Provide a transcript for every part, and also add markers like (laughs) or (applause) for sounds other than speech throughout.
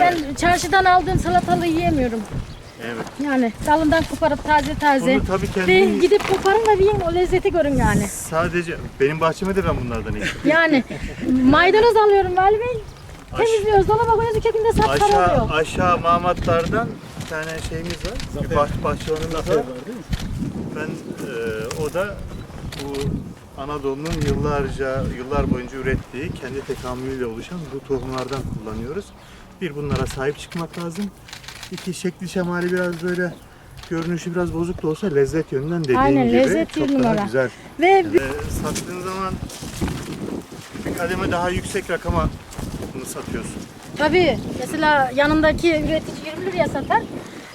Ben çarşıdan aldığım salatalığı yiyemiyorum. Evet. Yani dalından koparıp taze taze. Onu tabii Ve kendin gidip koparın da yiyin o lezzeti görün yani. sadece benim bahçeme de ben bunlardan ektim. (laughs) Yani maydanoz alıyorum Vali Bey. Temizliyoruz, dolaba koyuyoruz, iki günde sapsarı Aşağı oluyor. aşağı Mamatlardan bir tane şeyimiz var. Bir bah bahçıvanımız var. Ben e, o da bu Anadolu'nun yıllarca yıllar boyunca ürettiği kendi tekamülüyle oluşan bu tohumlardan kullanıyoruz. Bir bunlara sahip çıkmak lazım. İki şekli şemali biraz böyle görünüşü biraz bozuk da olsa lezzet yönünden dediğin Aynen, gibi lezzet çok daha numara. güzel. Ve E, sattığın zaman bir kademe daha yüksek rakama bunu satıyorsun. tabii mesela yanındaki üretici 20 liraya satar.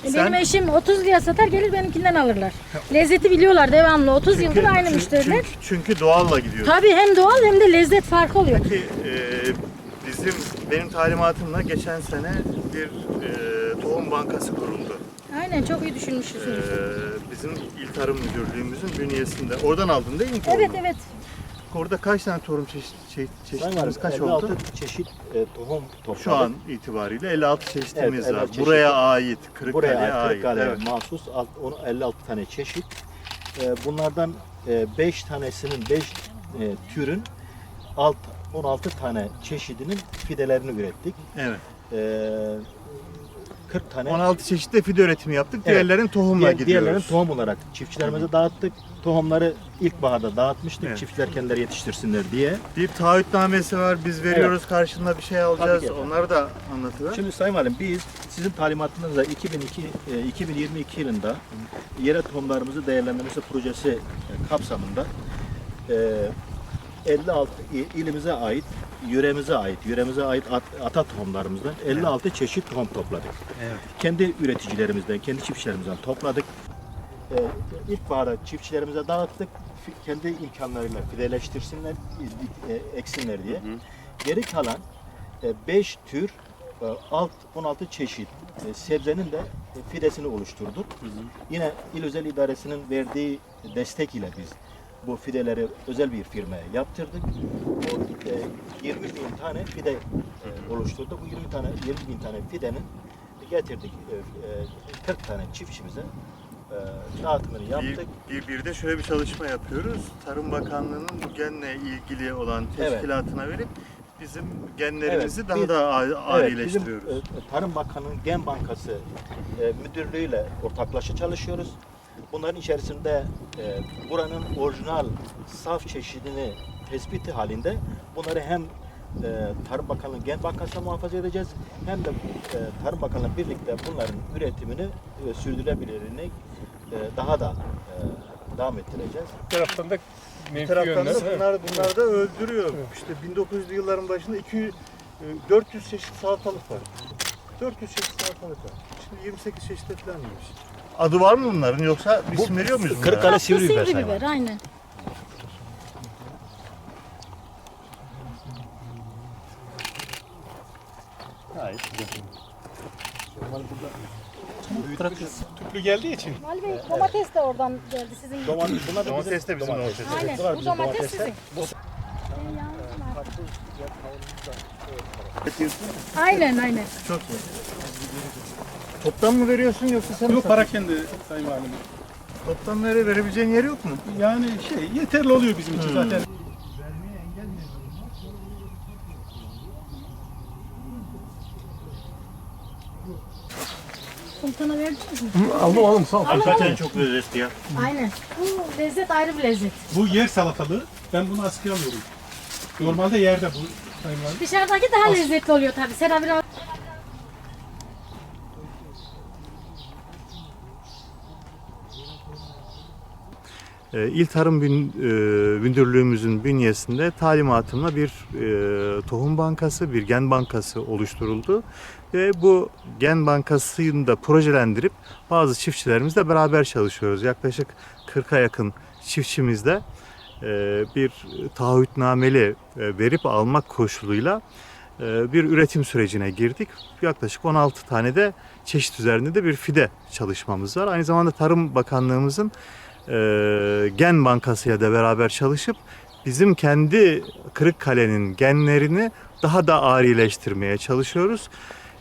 E, Sen- Benim eşim 30 liraya satar gelir benimkinden alırlar. Lezzeti biliyorlar devamlı 30 yıldır aynı çünkü, müşteriler. Çünkü, çünkü doğalla gidiyor. Tabii hem doğal hem de lezzet farkı oluyor. Ki e, bizim benim talimatımla geçen sene bir e, tohum bankası kuruldu. Aynen çok iyi E, düşünmüşsünüz. bizim İl Tarım Müdürlüğümüzün bünyesinde. Oradan aldın değil mi tohumu? Evet evet. Orada kaç tane tohum çeşit, çe- Sayın çeşitimiz kaç 56 oldu? çeşit e, tohum topladık. Şu an itibariyle 56 çeşitimiz Evet, var. 56 çeşit. Buraya ait, Kırıkkale'ye buraya ait. Kırıkkale'ye evet. mahsus alt- onu 56 tane çeşit. E, bunlardan 5 tanesinin 5 türün alt 16 tane çeşidinin fidelerini ürettik. evet. E, 40 tane 16 çeşitte fide üretimi yaptık. Evet. Diğerlerin tohumla diğer, gidiyoruz. diğerlerini tohum olarak çiftçilerimize dağıttık. Tohumları ilkbaharda dağıtmıştık. Evet. Çiftçiler kendileri yetiştirsinler diye. Bir taahhütnamesi var. Biz veriyoruz karşılığında bir şey alacağız. Onları da anlatıver. Şimdi Sayın Valim biz sizin talimatınızla 2002 e, 2022 yılında yerel tohumlarımızı değerlendirmesi projesi e, kapsamında e, 56 i- ilimize ait, yöremize ait, yöremize ait at, ata tohumlarımızdan 56 çeşit tohum topladık. Evet. Kendi üreticilerimizden, kendi çiftçilerimizden topladık. E, ilkbaharda çiftçilerimize dağıttık. Kendi imkanlarıyla fideleştirsinler, e, eksinler diye. Geri kalan 5 tür e, alt 16 çeşit e, sebzenin de e, fidesini oluşturduk. Yine İl Özel İdaresi'nin verdiği destek ile biz bu fideleri özel bir firmaya yaptırdık. O e, 20 bin tane fide e, oluşturduk. Bu 20 tane 20 bin tane fidenin getirdik e, e, 40 tane çiftçimize e, dağıtımını Bir, yaptık. bir, bir de şöyle bir çalışma yapıyoruz. Tarım Bakanlığı'nın bu genle ilgili olan Evet. teşkilatına verip bizim genlerimizi Evet, daha biz- da a- Evet, bizim e, Tarım Bakanı'nın Gen Bankası e, müdürlüğüyle ortaklaşa çalışıyoruz. Bunların içerisinde e, buranın orijinal saf çeşidini tespiti halinde bunları hem e, Tarım Bakanlığı Gen Bankası'na muhafaza edeceğiz hem de e, Tarım Bakanlığı birlikte bunların üretimini e, sürdürülebilirliğini e, daha da e, devam ettireceğiz. Bir taraftan da Bir taraftan da bunlar, bunlar da öldürüyor. İşte 1900'lü yılların başında 200, e, 400 çeşit salatalık var. 400 çeşit salatalık var. Şimdi 28 çeşit etlenmemiş. Adı var mı bunların yoksa isim veriyor muyuz bunlara? Kırıkkale sivri biber sivri biber aynen. Tüplü geldiği için. Vali Bey domates de oradan geldi sizin. Domates, bunlar da Domates de bizim domates. Aynen Bunlar bu bizim domates domatesler. sizin. Bu Üretiyorsun. Aynen aynen. Çok iyi. Toptan mı veriyorsun yoksa sen mi Yok satıyorsun? para kendi Sayın Valim. Toptan vere, verebileceğin yer yok mu? Yani şey yeterli oluyor bizim için zaten. Sultana verdiniz mi? Aldım aldım sağ ol. Hakikaten çok lezzetli ya. Aynen. Bu lezzet ayrı bir lezzet. Bu yer salatalığı. Ben bunu askıya alıyorum. Normalde yerde bu Sayın Valim. Dışarıdaki daha lezzetli oluyor tabii. Sera biraz İl Tarım e, Müdürlüğümüzün bünyesinde talimatımla bir e, tohum bankası, bir gen bankası oluşturuldu. Ve bu gen bankasını da projelendirip bazı çiftçilerimizle beraber çalışıyoruz. Yaklaşık 40'a yakın çiftçimizle e, bir taahhütnameli verip almak koşuluyla bir üretim sürecine girdik. Yaklaşık 16 tane de çeşit üzerinde de bir fide çalışmamız var. Aynı zamanda Tarım Bakanlığımızın gen bankasıyla da beraber çalışıp bizim kendi Kırıkkale'nin genlerini daha da arileştirmeye çalışıyoruz.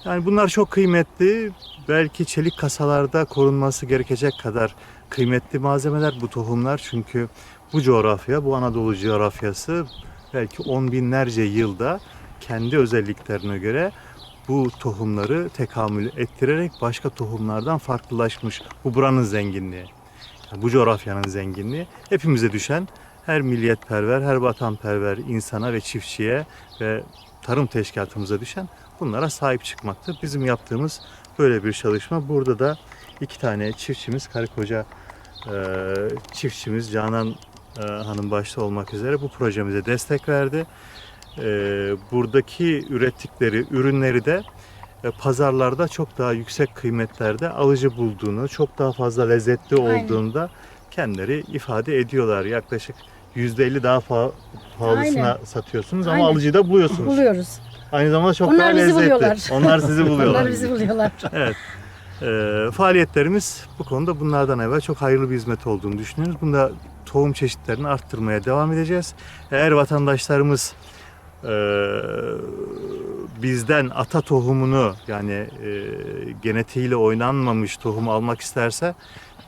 Yani bunlar çok kıymetli. Belki çelik kasalarda korunması gerekecek kadar kıymetli malzemeler bu tohumlar. Çünkü bu coğrafya, bu Anadolu coğrafyası belki on binlerce yılda kendi özelliklerine göre bu tohumları tekamül ettirerek başka tohumlardan farklılaşmış. Bu buranın zenginliği. Bu coğrafyanın zenginliği. Hepimize düşen her milliyetperver, her vatanperver insana ve çiftçiye ve tarım teşkilatımıza düşen bunlara sahip çıkmaktır. Bizim yaptığımız böyle bir çalışma. Burada da iki tane çiftçimiz, karı koca e, çiftçimiz Canan e, Hanım başta olmak üzere bu projemize destek verdi. E, buradaki ürettikleri ürünleri de pazarlarda çok daha yüksek kıymetlerde alıcı bulduğunu, çok daha fazla lezzetli Aynen. olduğunda kendileri ifade ediyorlar. Yaklaşık %50 daha fa- pahalısına Aynen. satıyorsunuz ama Aynen. alıcıyı da buluyorsunuz. Buluyoruz. Aynı zamanda çok Onlar daha bizi lezzetli. buluyorlar. Onlar sizi (laughs) buluyorlar. Onlar bizi buluyorlar. (laughs) Evet. Ee, faaliyetlerimiz bu konuda bunlardan evvel çok hayırlı bir hizmet olduğunu düşünüyoruz. Bunda tohum çeşitlerini arttırmaya devam edeceğiz. Eğer vatandaşlarımız e, bizden ata tohumunu yani e, genetiğiyle oynanmamış tohum almak isterse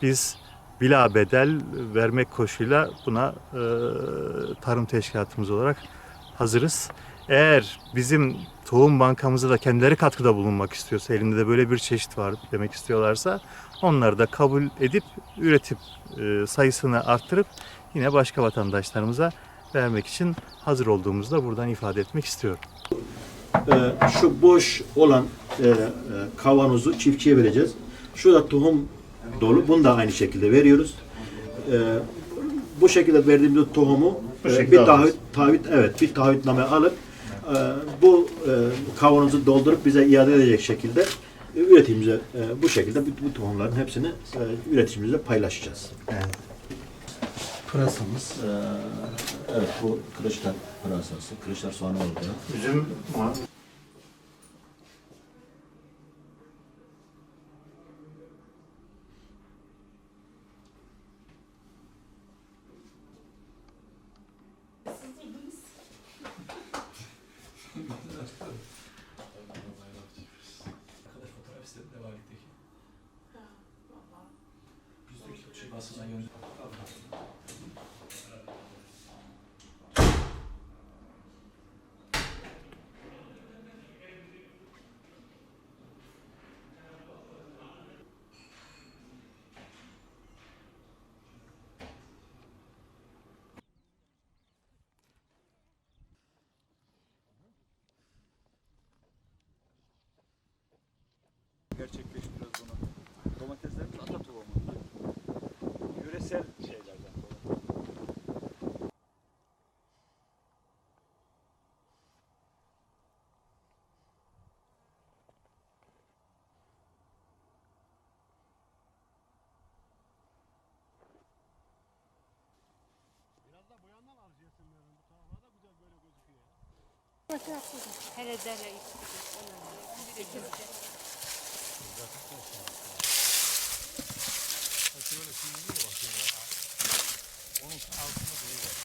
biz bila bedel vermek koşuyla buna e, tarım teşkilatımız olarak hazırız. Eğer bizim tohum bankamıza da kendileri katkıda bulunmak istiyorsa, elinde de böyle bir çeşit var demek istiyorlarsa onları da kabul edip üretip e, sayısını arttırıp yine başka vatandaşlarımıza vermek için hazır olduğumuzu da buradan ifade etmek istiyorum. Ee, şu boş olan e, e, kavanozu çiftçiye vereceğiz. Şurada tohum dolu. Bunu da aynı şekilde veriyoruz. Ee, bu şekilde verdiğimiz tohumu e, bir taahhüt, alırız. taahhüt evet bir taahhütname alıp e, bu e, kavanozu doldurup bize iade edecek şekilde e, üreticimize e, bu şekilde bu, bu tohumların hepsini e, üreticimizle paylaşacağız. Pırasamız. Ee, evet bu kılıçlar pırasası, kılıçlar soğanı oldu. Üzüm gerçekleştiriyoruz bunu. Domateslerimiz ata tohumu. Yöresel şeylerden dolayı. Hele dere